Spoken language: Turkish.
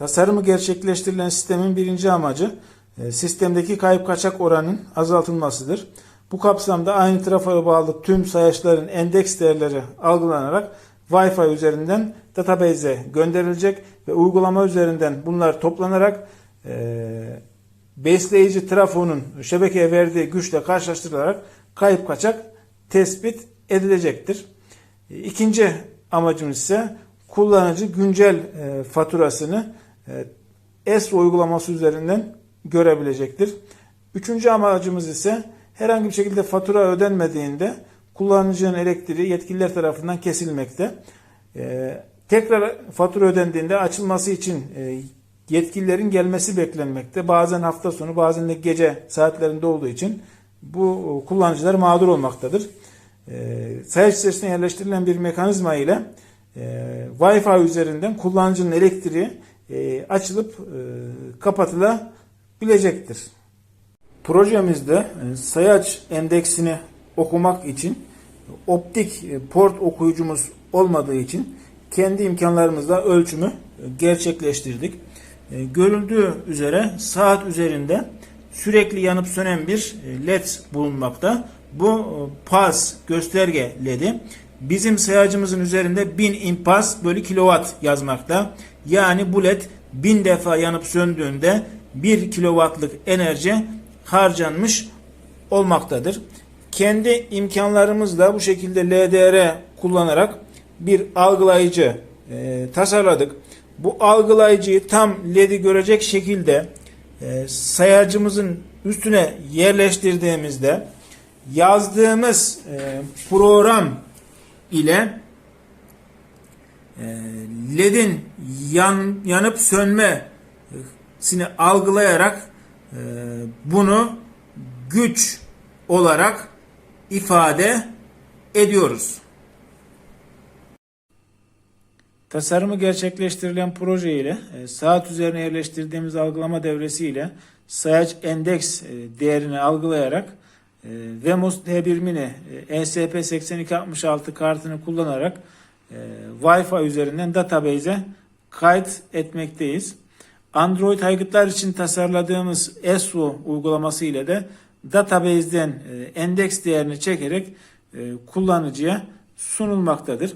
Tasarımı gerçekleştirilen sistemin birinci amacı e, sistemdeki kayıp kaçak oranının azaltılmasıdır. Bu kapsamda aynı trafoya bağlı tüm sayaçların endeks değerleri algılanarak Wi-Fi üzerinden database'e gönderilecek ve uygulama üzerinden bunlar toplanarak e, besleyici trafonun şebekeye verdiği güçle karşılaştırılarak kayıp kaçak tespit edilecektir. E, İkinci amacımız ise kullanıcı güncel e, faturasını e, ESRO uygulaması üzerinden görebilecektir. Üçüncü amacımız ise herhangi bir şekilde fatura ödenmediğinde kullanıcının elektriği yetkililer tarafından kesilmekte. E, tekrar fatura ödendiğinde açılması için e, yetkililerin gelmesi beklenmekte. Bazen hafta sonu bazen de gece saatlerinde olduğu için bu kullanıcılar mağdur olmaktadır. E, sayaç yerleştirilen bir mekanizma ile e, Wi-Fi üzerinden kullanıcının elektriği e, açılıp e, kapatılabilecektir. Projemizde e, sayaç endeksini okumak için optik e, port okuyucumuz olmadığı için kendi imkanlarımızla ölçümü e, gerçekleştirdik. Görüldüğü üzere saat üzerinde sürekli yanıp sönen bir led bulunmakta. Bu pulse gösterge ledi bizim sayacımızın üzerinde 1000 impas bölü kilowatt yazmakta. Yani bu led 1000 defa yanıp söndüğünde 1 kilowattlık enerji harcanmış olmaktadır. Kendi imkanlarımızla bu şekilde LDR kullanarak bir algılayıcı e, tasarladık. Bu algılayıcıyı tam LED'i görecek şekilde e, sayacımızın üstüne yerleştirdiğimizde yazdığımız e, program ile e, LED'in yan, yanıp sönmesini algılayarak e, bunu güç olarak ifade ediyoruz. Tasarımı gerçekleştirilen proje ile e, saat üzerine yerleştirdiğimiz algılama devresi ile sayaç endeks değerini algılayarak Vemos T1 Mini e, ESP8266 kartını kullanarak e, Wi-Fi üzerinden database'e kayıt etmekteyiz. Android aygıtlar için tasarladığımız ESO uygulaması ile de database'den e, endeks değerini çekerek e, kullanıcıya sunulmaktadır.